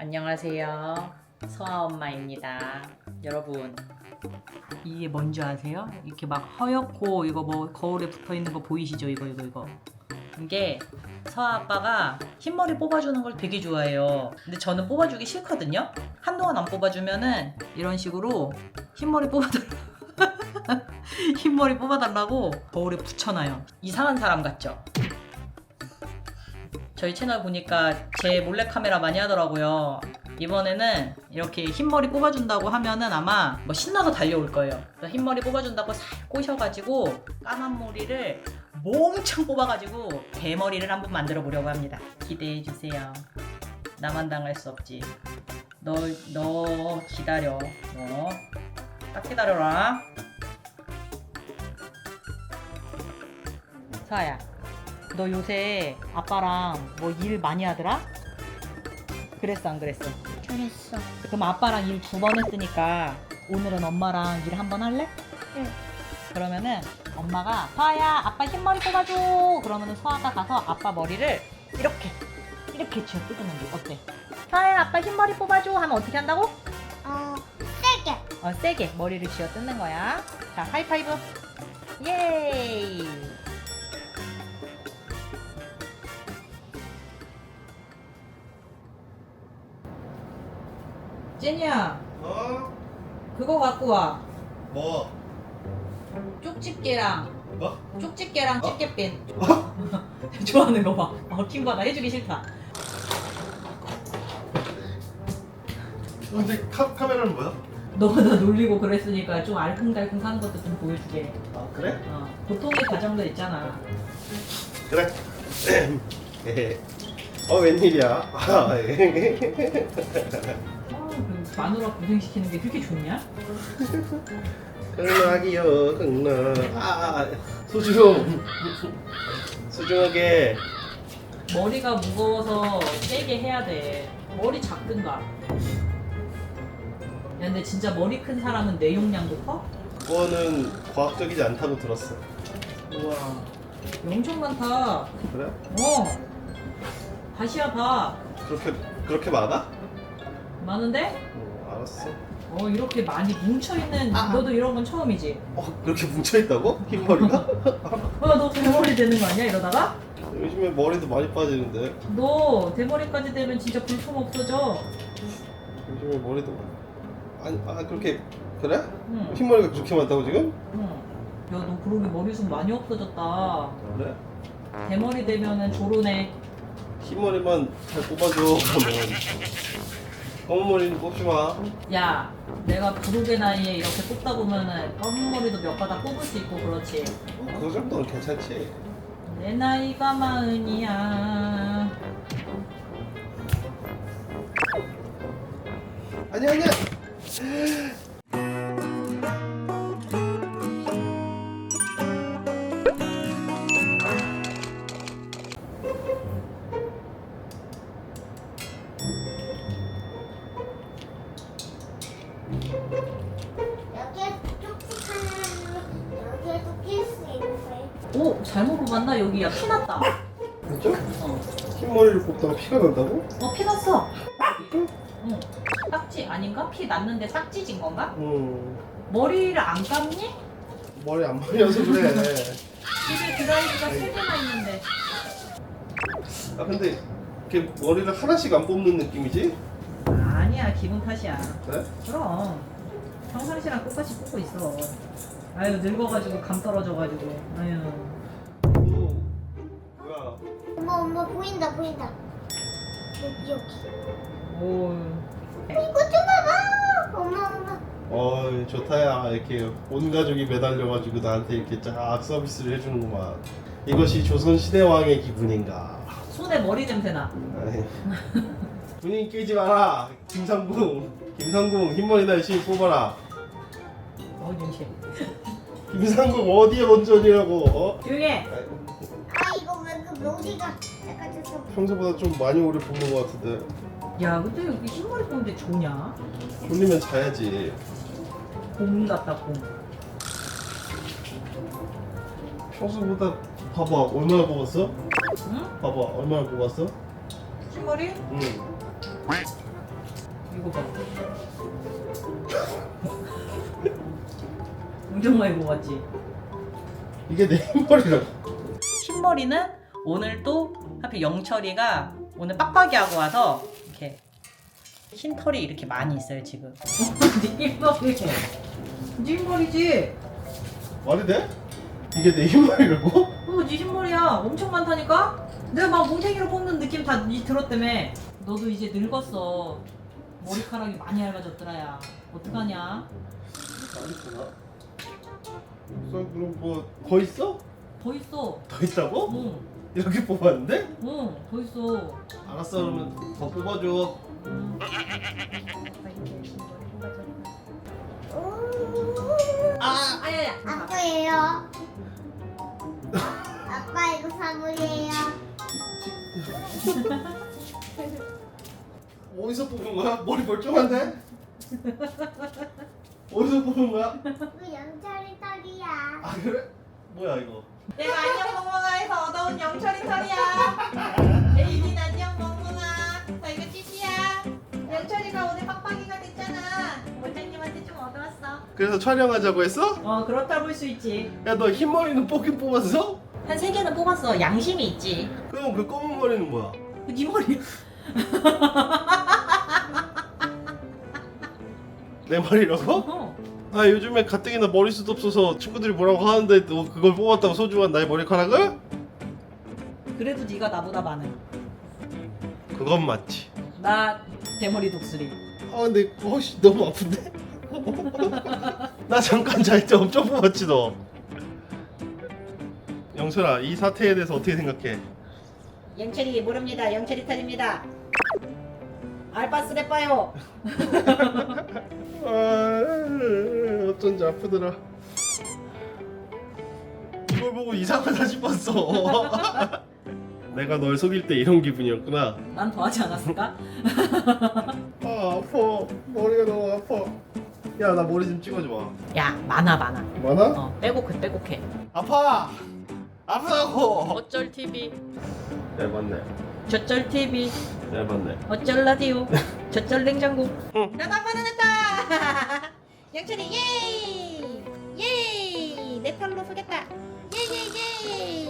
안녕하세요. 서아 엄마입니다. 여러분, 이게 뭔지 아세요? 이렇게 막 허옇고 이거 뭐 거울에 붙어 있는 거 보이시죠? 이거 이거 이거. 이게 서아 아빠가 흰머리 뽑아주는 걸 되게 좋아해요. 근데 저는 뽑아주기 싫거든요. 한동안 안 뽑아주면은 이런 식으로 흰머리 뽑아달라. 흰머리 뽑아달라고 거울에 붙여놔요. 이상한 사람 같죠? 저희 채널 보니까 제 몰래 카메라 많이 하더라고요. 이번에는 이렇게 흰머리 뽑아준다고 하면은 아마 뭐 신나서 달려올 거예요. 흰머리 뽑아준다고 살 꼬셔가지고 까만 머리를 몽창 뽑아가지고 대머리를 한번 만들어 보려고 합니다. 기대해 주세요. 나만 당할 수 없지. 너, 너 기다려. 너. 딱 기다려라. 사야, 너 요새 아빠랑 뭐 일 많이 하더라? 그랬어, 안 그랬어? 그랬어. 그럼 아빠랑 일 두 번 했으니까 오늘은 엄마랑 일 한 번 할래? 응. 그러면은 엄마가 서아야 아빠 흰머리 뽑아줘 그러면은 서아가 가서 아빠 머리를 이렇게 이렇게 쥐어 뜯는 게 어때? 서아야 아빠 흰머리 뽑아줘 하면 어떻게 한다고? 어, 세게. 어 세게 머리를 쥐어 뜯는 거야 자 하이파이브 예이 제니야 어? 그거 갖고 와 뭐? 쪽집게랑 뭐? 쪽집게랑 집게핀 좋아하는 거 봐. 어, 나 해주기 싫다. 근데 카, 카메라는 뭐야? 너가 나 놀리고 그랬으니까 좀 알콩달콩 하는 것도 좀 보여주게. 아 그래? 어, 보통의 과정도 있잖아. 그래. 어 웬일이야 아, 예. 그 마누라 고생시키는 게 그렇게 좋냐? 흥나기요 흥나 아 소중 소중하게 머리가 무거워서 세게 해야 돼. 머리 작든가. 야, 근데 진짜 머리 큰 사람은 뇌용량도 커? 그거는 과학적이지 않다고 들었어 우와. 엄청 많다. 그래? 어. 다시야 봐. 그렇게 그렇게 많아? 많은데? 어, 알았어 어 이렇게 많이 뭉쳐있는 아. 너도 이런 건 처음이지? 어 그렇게 뭉쳐있다고? 흰머리가? 어너 대머리 되는 거 아니야 이러다가? 요즘에 머리도 많이 빠지는데 너 대머리까지 되면 진짜 불품 없어져 요즘에 머리도 아니 아 그렇게 그래? 응. 흰머리가 그렇게 많다고 지금? 응. 야너 그러게 머리숱 많이 없어졌다 그래? 대머리 되면은 조르네 흰머리만 잘 뽑아줘 그러면 검은 머리는 뽑지 마. 야 내가 부르게 나이에 이렇게 뽑다 보면은 검은 머리도 몇 가닥 뽑을 수 있고 그렇지. 그 정도는 괜찮지. 내 나이가 마흔이야. 아니야 아니야 잘못 뽑았나 여기 야 피났다 그죠? 어, 흰머리를 뽑다가 피가 난다고? 어 피났어 응 딱지 아닌가? 피 났는데 싹지진 건가? 음 머리를 안 감니? 머리 안 말려서 그래 집에 드라이기가 세 개나 있는데 아 근데 이렇게 머리를 하나씩 안 뽑는 느낌이지? 아니야 기분 탓이야 그래? 그럼 평상시랑 똑같이 뽑고 있어 아유 늙어가지고 감 떨어져가지고 아유 엄마 엄마 보인다 보인다. 여기 여기. 오 이거 좀 봐봐. 엄마 엄마. 어이 좋다야. 이렇게 온 가족이 매달려가지고 나한테 이렇게 쫙 서비스를 해주는구만. 이것이 조선 시대 왕의 기분인가. 손에 머리 냄새나. 아이, 분위기 깨지 마라. 김상궁. 김상궁 흰머리 날씨 뽑아라. 어 윤씨. 김상궁 어디에 먼저니라고 어? 조용해. 아 묘지가 약간 좀 평소보다 좀 많이 오래 뽑는 것 같은데 야 근데 여기 흰머리 뽑는데 좋냐? 졸리면 자야지 곰 같다 곰 평소보다 봐봐 얼마나 뽑았어? 응? 봐봐 얼마나 뽑았어? 흰머리? 응 이거 봐. 엄청 많이 뽑았지. 이게 내 흰머리라고 흰머리는 오늘 또 하필 영철이가 오늘 빡빡이 하고 와서 이렇게 흰 털이 이렇게 많이 있어요 지금. 네 흰머리. 네 흰머리지. 말이 돼? 이게 내 흰머리라고? 어, 네 흰머리야. 엄청 많다니까? 내가 막 몽탱이로 뽑는 느낌 다 니 들었다며. 너도 이제 늙었어. 머리카락이 많이 얇아졌더라 야. 어떡하냐? 아니구나 그럼 뭐 더 있어? 더 있어. 더 있다고? 응, 이렇게 뽑았는데? 응, 더 있어. 알았어 그러면 더 뽑아줘 응. 아, 아야야. 아빠예요. 아빠 이거 선물이에요. 어디서 뽑은 거야? 머리 멀쩡한데? 어디서 뽑은 거야? 이거 영철이 털이야. 아 그래? 뭐야 이거 내가 안녕 멍멍아에서 얻어온 영철이 털이야. 에이진 안녕 멍멍아. 나 이거 찌찌야. 영철이가 오늘 빡빡이가 됐잖아. 원장님한테 좀 얻어왔어. 그래서 촬영하자고 했어? 어 그렇다 볼 수 있지. 야 너 흰머리는 뽑긴 뽑았어? 한 세 개는 뽑았어. 양심이 있지. 그럼 그 검은 머리는 뭐야? 네 머리. 내 머리라고? 어. 아 요즘에 가뜩이나 머리숱 없어서 친구들이 뭐라고 하는데 너 그걸 뽑았다고 소중한 나의 머리카락을? 그래도 네가 나보다 많아. 그건 맞지 나 대머리 독수리. 아 근데 어씨 너무 아픈데? 나 잠깐 잘 때 엄청 뽑았지 너 영철아 이 사태에 대해서 어떻게 생각해? 영철이 모릅니다. 영철이 털입니다. 알바스레 빠요. 아 어쩐지 아프더라. 이걸 보고 이상하다 싶었어. 내가 널 속일 때 이런 기분이었구나. 난 더 하지 않았을까? 아 아파. 머리가 너무 아파. 야 나 머리 좀 찍어줘 야 많아 많아. 많아? 어 빼곡해 빼곡해. 아파! 아프다고! 어쩔 TV, 네 맞네. 저쩔 TV, 네 맞네 어쩔 라디오, 저쩔 냉장고. 응. 나도 한번 해냈다. 영철이 예이 예이 내 털로 속였다. 예예예.